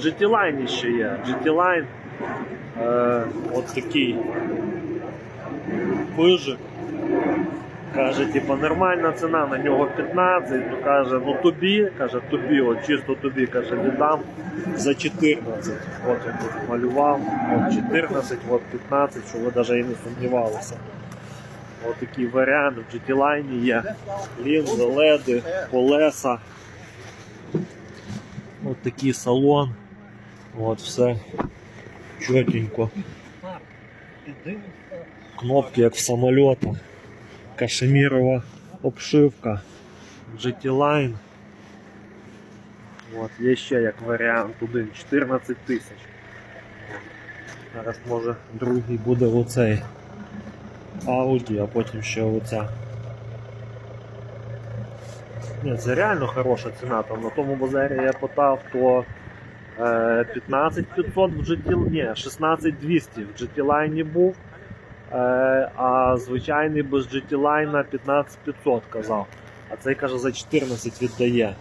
GT Line ще є. GT Line е, от такий пижик. Каже, типа, нормальна ціна на нього 15, то каже, ну тобі, каже, тобі, от чисто тобі, каже, віддам за 14. От я тут малював, от 14, от 15, що ви навіть і не сумнівалися. От варіант в GT Line є. Лінзи, леди, колеса. От такий салон. От все чотенько. Кнопки як в самолітах. Кашемірова обшивка. GT Line. От, є ще як варіант один 14 тисяч. Зараз може другий буде оцей Audi, а потім ще оця. Ні, це реально хороша ціна. Там на тому базарі я питав, то е, 15500 в GT, ні, 16200 в GT Line був. Е, а звичайний без GT Line 15500 казав. А цей каже за 14 віддає.